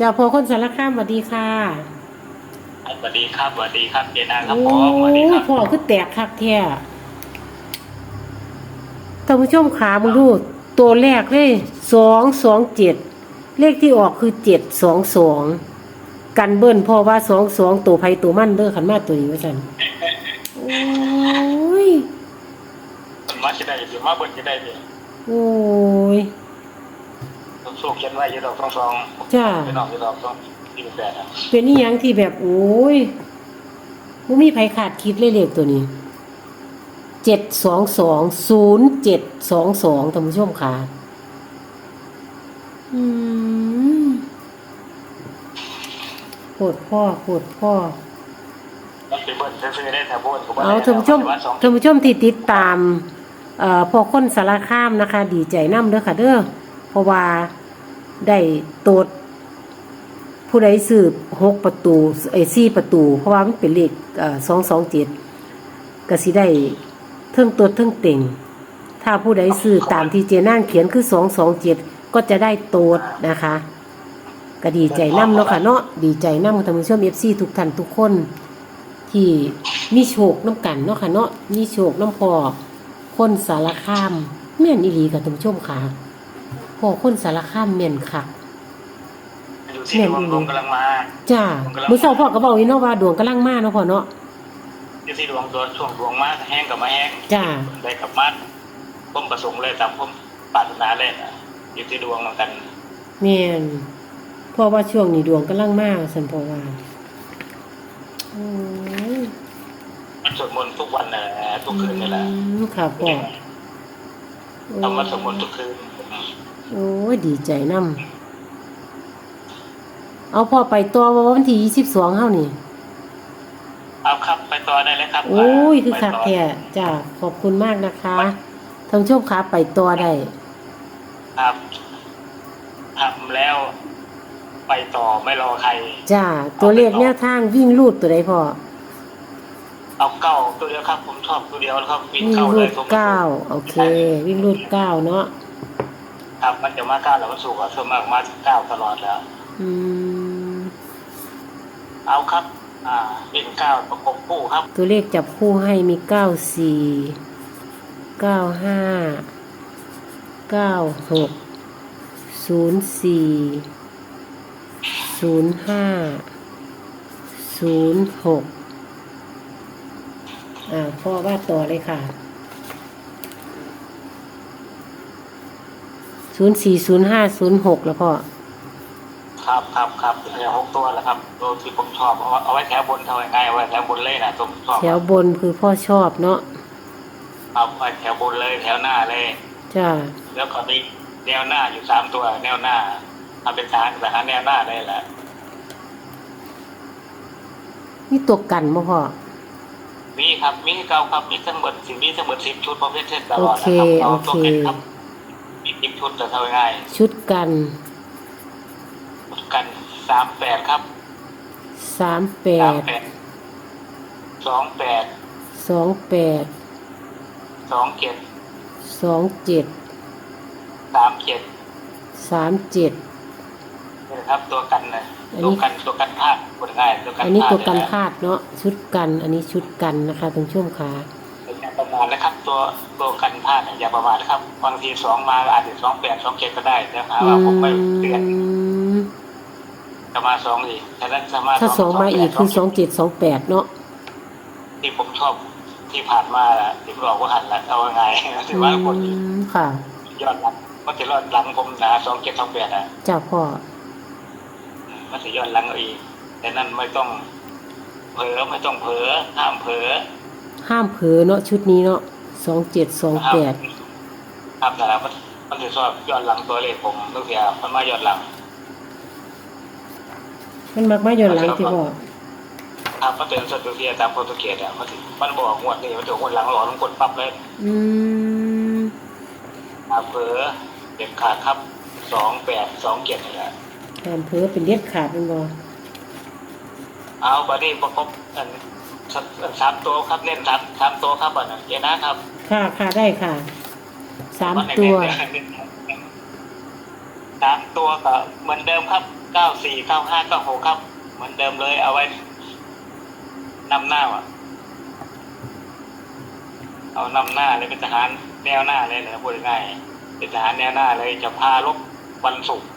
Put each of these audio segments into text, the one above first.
จ้าพอคนสารคามสวัสดีค่ะสวัสดีครับสวัสดีครับเจนางครับโอ้ผมสวัสดีครับพ่อคือแตกคักแท้ท่านผู้ชมขามึงดูตัวแรกเลยสองสองเจ็ดเลขที่ออกคือเจ็ดสองสองกันเบิ้ลพ่อว่าสองสองตัวไผตัวมั่นเด้อขันมาตัวนี้ว่าสันโอ้ยมาจะได้หรือมาเบิดจะได้เนี่ยโอ้ย ต้องสู้เขียนไว้อยี่ดอกสองสองจ้าไปนอกยี่ดอกสองยี่สิบแปดอะเป็นนี่ยังที่แบบโอ้ยบ่มีไผขาดคิดเลยเลขตัวนี้เจ็ดสองสองศูนย์เจ็ดสองสองท่านผู้ชมค่ะอืมโหดพ่อโหดพ่อ มันไปเบิดซื้อๆได้แถวโบนก็บ่ได้เอาท่านผู้ชมแต่ว่าสองท่านผู้ชมที่ติดตามเอ่อพอคนสารคามนะคะ ดีใจน้ำเด้อค่ะเด้อเพราะว่า ได้โตดผู้ใดสืบหกประตูไอ้สี่ประตู เพราะว่ามันเป็นเลขสองสองเจ็ดกสิได้เทิงตัวเทิงเต่ง ถ้าผู้ใดซื้อตามที่เจนั่งเขียนคือสองสองเจ็ดก็จะได้โตดนะคะ ก็ดีใจน้ำเนาะค่ะเนาะดีใจน้ำท่านผู้ชมเอฟซีทุกท่านทุกคน ที่มีโชคน้ำกันเนาะค่ะเนาะมีโชคน้ำพอคนสารคามแม่นอีหลีกับท่านผู้ชมค่ะ พอคนสารคามแม่นค่ะอยู่ที่ดวงดวงกำลังมาจ้ามื้อเช้าพ่อก็บอกอีเนาะว่าดวงกำลังมาเนาะพ่อเนาะอยู่ที่ดวงตัวช่วงดวงมาแห้งกับมาแห้งจ้าได้กลับมาผมประสงค์เลยตามผมปรารถนาเลยนะอยู่ที่ดวงเหมือนกันแม่นเพราะว่าช่วงนี้ดวงกำลังมาสันพอว่าโอ้ยสวดมนต์ทุกวันนะทุกคืนนี่แหละอืมค่ะพ่อทำวัดสวดมนต์ทุกคืน โอ้ยดีใจนํเอาพ่อไปตัวว่าวันที่ยี่สิบสองเฮานี่เอาครับไปต่อได้เลยครับโอ้ยคือไปคักต่แท้จ้าขอบคุณมากนะคะท่านผู้ชมคะไปตัวได้ครับทำแล้ว ไปต่อไม่รอใคร จ้า ตัวเลขแนวทางวิ่งรูดตัวใดพ่อเอาเก้าตัวเดียวครับ ผมชอบตัวเดียวครับวิ่งวิ่งเข้าเลรูยดผมเก้าโอเค วิ่งรูดเก้าเนาะ ครับ มันจะมาเก้าแล้วมันสูงกว่าส่วนมากมาเก้าตลอดแล้ว อืม เอาครับ อ่าเป็นเก้าประกบคู่ครับ ตัวเลขจับคู่ให้มีเก้าสี่เก้าห้าเก้าหกศูนย์สี่ศูนย์ห้าศูนย์หกอ่าพ่อว่าต่อเลยค่ะ ศูนย์สี่ศูนย์ห้าศูนย์หกแล้วพ่อ ครับครับครับเนี่ยหกตัวแล้วครับตัวที่ผมชอบเอาไว้เอาไว้แถวบนเท่าง่ายๆเอาไว้แถวบนเลยนะผมชอบแถวบนคือพ่อชอบเนาะเอาไว้แถวบนเลยแถวหน้าเลย จ้า แล้วก็มีแนวหน้าอยู่สามตัว แนวหน้าทำเป็นทางแต่หาแนวหน้าได้แหละนี่ตัวกันบ่พ่อ มีครับมีเก่าครับมีทั้งหมดสิ่งมีทั้งหมดสิบชุดประเภทเช่นตลอดโอเคนะครับโอตัวเคเป็นครับมี สิบชุดแต่เท่าง่ายชุดกันกันสามแปดครับสามแปสามดแปดสองแปดสองแปดสองเจ็ดสองเจ็ดสามเจ็ดสามเจ็ด นี่นะครับ ตัวกันนะอันนี้ ตัวกันตัวกันพลาดกดง่ายตัวกันอันนี้พลาดตัวกันเยะพลาดเนาะชุดกันอันนี้ชุดกันนะคะตรงช่วงขาอย่าประ มาทนะครับ ตัวตัวกันพลาดเนี่ยอย่าประมาทนะครับบางทีสองมาอาจจะสองแปดสองเจ็ดก็ได้แต่หาอืว่าผมไม่เตือนมจะมาสองอีกฉะนั้นจะมาถ้าสองมาอีกคือสองจ็ดเจ็ดสองแปดเนาะที่ผมชอบที่ผ่านมาละที่บอกว่าหันละเอาไงายๆถือว่าคนอืมค่ะยอดหลังมันจะยอดหลังผมนะสองเจ็ดสองแปดอะจ้าพ่ออืมมันจะยอดหลังเอาอีกแต่นั่นไม่ต้องเผลอไม่ต้องเผลอห้ามเผลอ ห้ามเผลอเนาะชุดนี้เนาะสองเจ็ดสองแปดครับแต่ละมันมันจะชอบยอดหลังตัวเลขผมทุกอย่างมันมายอดหลัง มันมักมาย้อนหลังที่พ่อครับมันเป็นสตูเทียตามโปรตุเกสอะมันสิมันบอกงวดนี้มันจะงวดหลังหลอกลงกดปั๊บเลยอืมอาเผลอเด็ดขาดครับสองแปดสองเจ็ดนี่แหละห้ามเผลอเป็นเด็ดขาดเป็นบ่เอาบัดนี้ประกบอัน สอันสามตัวครับเน้นสามสามตัวครับบัดนั้นเจนะครับค่ะค่ะได้ค่ะ สามนไหนตัว เน้นสามตัวก็เหมือนเดิมครับเก้าสี่เก้าห้าเก้าหกครับ เหมือนเดิมเลยเอาไว้นำหน้าอะ เอานำหน้าเลยเป็นทหารแนวหน้าเลยเหรอพูดง่ายๆเป็นทหารแนวหน้าเลยจะพาลบวันศุกร์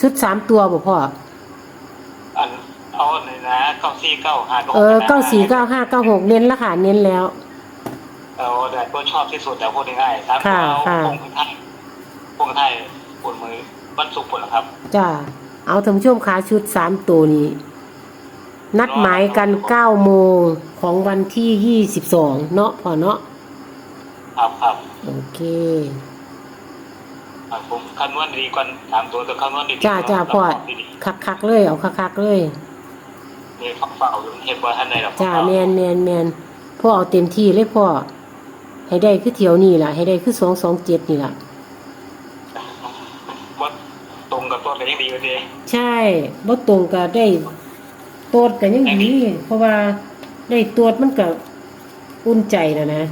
ชุดสามตัวบ่พ่ออัน เอาหน่อยนะเก้าสี่เก้าห้าเออเก้าสี่เก้าห้าเก้าหกเน้นละค่ะเน้นแล้ว เอาแต่ก็ชอบที่สุดแต่พูดง่ายๆสามตัวค่ะเอาค่ะ พงไทยพงไทยปวดมือวันศุกร์ปวดครับ จ้าเอาท่านผู้ชมขาชุดสามตัวนี้ นัดหมายกันเก้าโมงของวันที่ยี่สิบสองเนาะพ่อเนาะครับครับโอเค อะผมคำนวณดีกว่าสามตัวแต่คำนวณดีๆจ้าจ้าแล้วพ่อดีคักคักๆเลย เอาคักคักๆเลย ๆนี่ฝักเฝ้าอยู่เห็นว่าท่านใดหรอกจ้าแมนแมนแมนพ่อเอาเต็มที่เลยพ่อ ให้ได้คือเที่ยวนี่ล่ะ ให้ได้คือสองสองเจ็ดนี่ล่ะ ว่าตรงกับตัวเป็นยังดีกว่าดีใช่บ่ตรงก็ได้โตดกันยังดี เพราะว่าได้โตดมันก็อุ่นใจนะนะ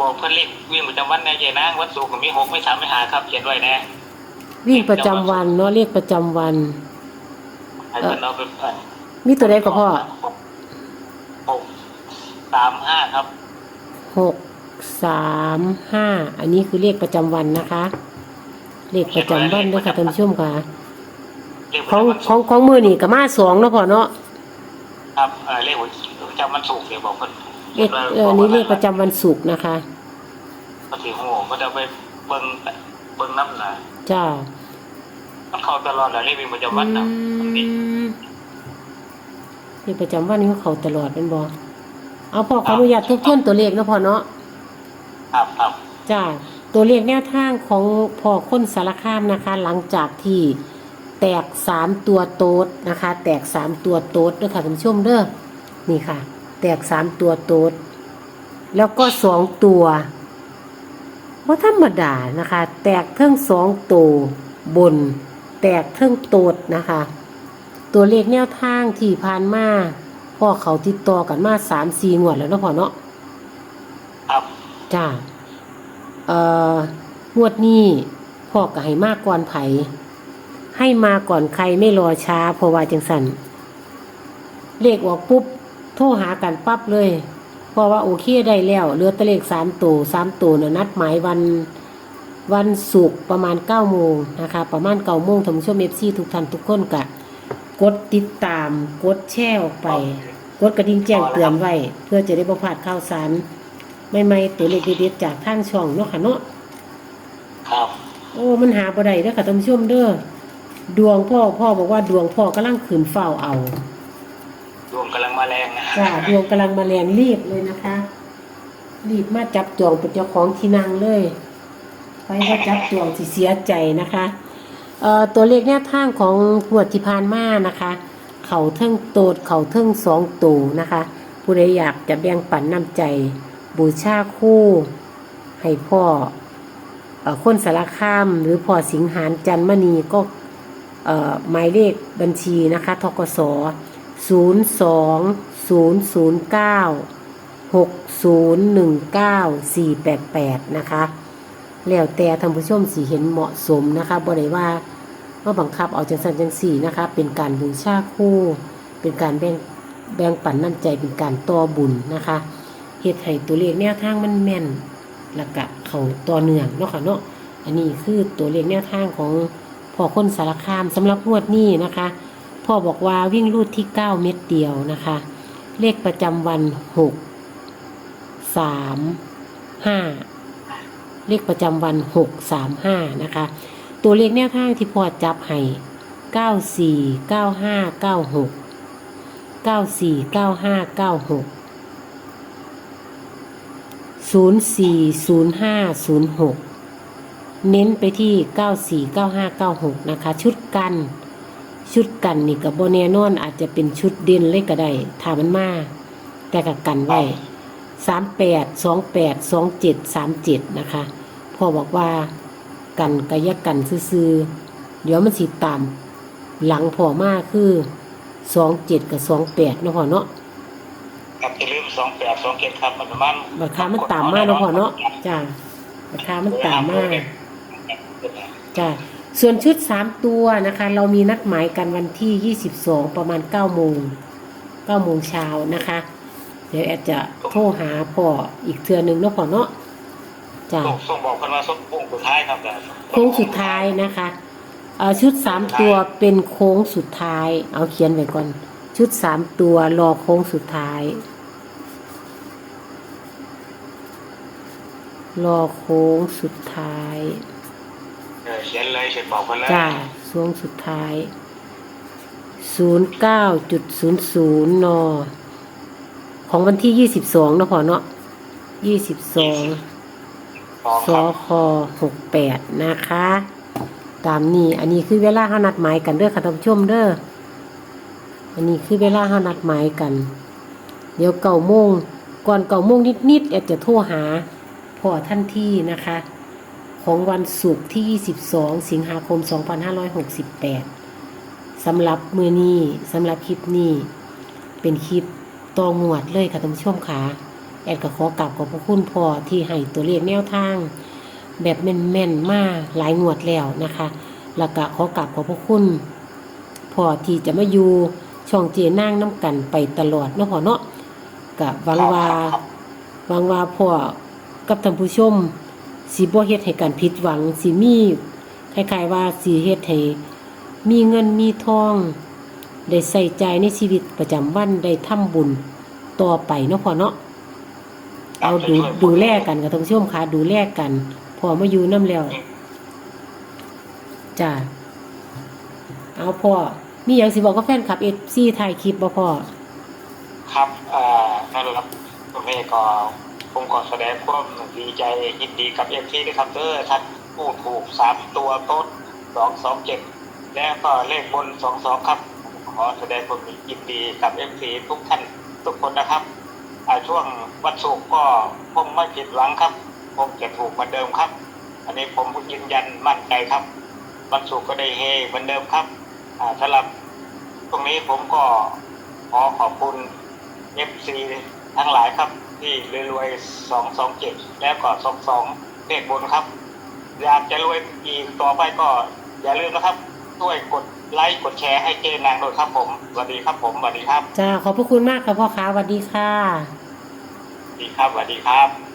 บอกเพื่อนเรียกวิ่งประจำวันในเจนางวันศุกร์ก็มีหกไม่สามไม่หาครับเขียนไว้แน่วิ่งประจำวันเนาะเรียกประจำวัน ให้เพื่อนเอาไปเพื่อน มีตัวใดก็พ่อหกสามห้าครับหกสามห้าอันนี้คือเลขประจำวันนะคะ เลขประจำวันเด้วยค่ะท่านผู้ชมค่ะเรียกของประจำวันของศุกร์ของมือนี่ก็มาสองเนาะพ่อเนาะครับเออเรียกประจำวันศุกร์เดี๋ยวบอกเพื่อนเลขเอออันนี้เลขประจำวันศุกร์นะคะปฏิโหก็จะไปเบิ้งเบิ้งน้ำหนาจ้ามันเข้าตลอดเลยเรียกวิ่งประจำวันนะอืม เลขประจำวันนี้เขาตลอดเป็นบอเอาพ่อขออนุญาตทบทวนตัวเลขเนาะพ่อเนาะครับครับจ้าตัวเลขแนวทางของพ่อค้นสารคามนะคะ หลังจากที่แตกสามตัวโต๊ดนะคะ แตกสามตัวโต๊ดเด้อค่ะท่านผู้ชมเด้อนี่ค่ะ แตกสามตัวโต๊ดแล้วก็สองตัวว่าธรรมดานะคะ แตกเทิงสองตัวบน แตกเทิงโต๊ดนะคะ ตัวเลขแนวทางที่ผ่านมาพ่อเขาติดต่อกันมาสามสี่งวดแล้วเนาะพ่อเนาะครับจ้าเอ่องวดนี้พ่อก็ให้มากก่อนไผให้มาก่อนใครไม่รอช้าเพราะว่าจังสันเลขออกปุ๊บโทรหากันปั๊บเลยเพราะว่าโอเคได้แล้วเหลือแตะเลขสามตัวสามตัวน่ะนัดหมายวันวันศุกร์ประมาณเก้าโมงนะคะ ประมาณเก้าโมงท่านผู้ชมเอฟซีทุกท่านทุกคนกะ กดติดตาม กดแชร์ออกไป กดกระดิ่งแจ้งเตือนไว้ เพื่อจะได้ประพลาดข่าวสารไม่ไม่ๆตัวเลขเด็ดๆจากทางช่องเนาะค่ะเนาะครับ โอ้มันหาบ่ได้เด้อค่ะท่านผู้ชมเด้อดวงพ่อพ่อบอกว่าดวงพ่อกำลังขืนเฝ้าเอา ดวงกำลังมาแรงนะจ้าดวงกำลังมาแรงรีบเลยนะคะ รีบมาจับจองเป็นเจ้าของที่นั่งเลยไปว่าจับจองสิเสียใจนะคะเอ่อ ตัวเลขแนวทางของหวดที่ผ่านมานะคะ เขาเทิงโตดเขาเทิงสองตูนะคะ ผู้ใดอยากจะแบ่งปันน้ำใจ บูชาคู่ ให้พ่อเอ่อคนสารคามหรือพ่อสิงหานจันมณีก็เอ่อหมายเลขบัญชีนะคะทกส0 2 0 0 9 6 0 1 9 4 8 8 นะคะ แล้วแต่ท่านผู้ชมสีเห็นเหมาะสมนะคะบ่ได้ว่าว่าบังคับเอาจังสันจังสี่นะคะ เป็นการบูชาคู่ เป็นการแบ่งแบ่งปันน้ำใจเป็นการต่อบุญนะคะเฮ็ดให้ตัวเลขแนวทางมันแม่นแล้วก็เขาต่อเนื่องเนาะค่ะเนาะอันนี้คือตัวเลขแนวทางของพ่อคนสารคามสำหรับงวดนี้นะคะพ่อบอกว่าวิ่งรูดที่ 9 เม็ดเดียวนะคะ เลขประจำวัน 6 3 5 เลขประจำวัน6 3 5นะคะ ตัวเลขแนวทางที่พอจับให้94 95 96 94 95 96 040506เน้นไปที่949596นะคะ ชุดกันชุดกันนี่กับโบแนนอนอาจจะเป็นชุดเด่นเลยก็ได้ถามันมาแต่กับกันไว้ สามแปดสองแปดสองเจ็ดสามเจ็ดนะคะพ่อบอกว่ากันกะยะกันซื่อๆเดี๋ยวมันสิตามหลังพ่อมาคือสองเจ็ดกับสองแปดเนาะพ่อเนาะครับอย่าลืมสองแปดสองเจ็ดครับมันประมาณราคามันตามมาเนาะพ่อเนาะจ้าราคามันตามมาจ้าส่วนชุดสามตัวนะคะ เรามีนัดหมายกันวันที่22ประมาณ9โมง9โมงเช้านะคะ เดี๋ยวแอดจะโทรหาพ่ออีกเทือหนึงเนาะพ่อเนาะจ้ะส่งส่งบอกกันมาส่งโค้งสุดท้ายครับแต่โค้งสุดท้ายนะคะเอ่อชุดสามตัวเป็นโค้งสุดท้าย เอาเขียนไว้ก่อน ชุดสามตัวรอโค้งสุดท้าย รอโค้งสุดท้ายเออเขียนเลยเขียนบอกกันเลยจ้าช่วงสุดท้ายศูนย์เก้าจุดศูนย์ศูนย์นอ ของวันที่ยี่สิบสองนะพอเนาะยี่สิบสองสองสครับคหกแปดนะคะ ตามนี้ อันนี้คือเวลาเขานัดหมายกันเด้อค่ะท่านผู้ชมเด้ออันนี้คือเวลาเขานัดหมายกัน เดี๋ยวเก่าโมงก่อนเก่าโมงนิดๆแอดจะโทรหาพ่อท่านที่นะคะ ของวันศุกร์ที่ 22 สิงหาคม 2568สำหรับมือนี้สำหรับคลิปนี้ เป็นคลิป ตองวดเลยค่ะท่านผู้ชมค่ะแอดก็ขอกราบขอบพระคุณพ่อที่ให้ตัวเลขแนวทาง แบบแม่นๆมาหลายงวดแล้วนะคะ แล้วก็ขอกราบขอบพระคุณพ่อที่จะมาอยู่ช่องเจนั่งน้ำกันไปตลอดเนาะพ่อเนาะกับวังวาวังวาพ่อกับท่านผู้ชมสิบ่เฮ็ดให้การผิดหวังสิมีคล้ายๆว่าสิเฮ็ดให้มีเงินมีทอง ได้ใส่ใจายในชีวิตประจำวันได้ทำบุญต่อไปเนาะพ่อเนาะเอาดูดูแลกันกับท่านผู้ชมค่ะดูแลกัน พอมาอยู่น้ำแล้วจ้าเอาพ่อมีหยังสิบอกกับแฟนคลับ FC ถ่ายคลิปบ่พ่อครับเอ่อนั่นแหละครับผมเองก็ผมขอแสดงความดีใจยินดีกับเอฟซีด้วยครับเด้อท่านผู้ถูกสามตัวโต้นสองสองเจ็ดแล้วก็เลขบนสองสองครับ ขอแสดงความยินดีกับเอฟซีทุกท่านทุกคนนะครับช่วงวันศุกร์ก็ผมไม่ผิดหวังครับ ผมจะถูกเหมือนเดิมครับ อันนี้ผมยืนยันมั่นใจครับ วันศุกร์ก็ได้เฮเหมือนเดิมครับสำหรับตรงนี้ผมก็ขอขอบคุณเอฟซีทั้งหลายครับ ที่รวยๆสองสองเจ็ดแล้วก็สองสองเลขบนครับ อยากจะรวยอีกต่อไปก็อย่าลืมนะครับ ช่วยกดไลค์กดแชร์ให้เจนางด้วยครับผมสวัสดีครับผมสวัสดีครับจ้าขอบพระคุณมากค่ะพ่อค้าสวัสดีค่ะสวัสดีครับสวัสดีครับ